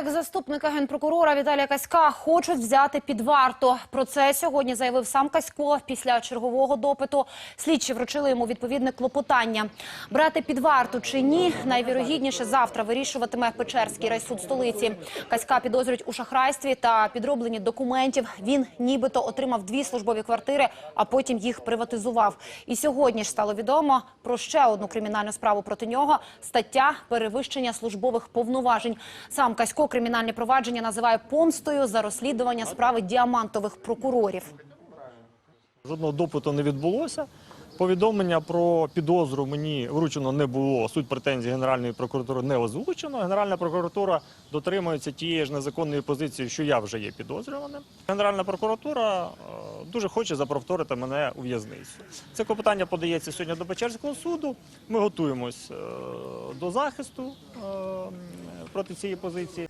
Екс-заступника генпрокурора Віталія Каська хочуть взяти під варту. Про це сьогодні заявив сам Касько після чергового допиту. Слідчі вручили йому відповідне клопотання. Брати під варту чи ні, найвірогідніше завтра вирішуватиме Печерський райсуд столиці. Каська підозрюють у шахрайстві та підробленні документів. Він нібито отримав дві службові квартири, а потім їх приватизував. І сьогодні ж стало відомо про ще одну кримінальну справу проти нього. Стаття перевищення службових повноважень. Сам Касько кримінальне провадження називає помстою за розслідування справи діамантових прокурорів. Жодного допиту не відбулося. Повідомлення про підозру мені вручено не було. Суть претензій Генеральної прокуратури не озвучено. Генеральна прокуратура дотримується тієї ж незаконної позиції, що я вже є підозрюваним. Генеральна прокуратура е, дуже хоче запроторити мене у в'язницю. Це клопотання подається сьогодні до Печерського суду. Ми готуємось е, до захисту е, проти цієї позиції.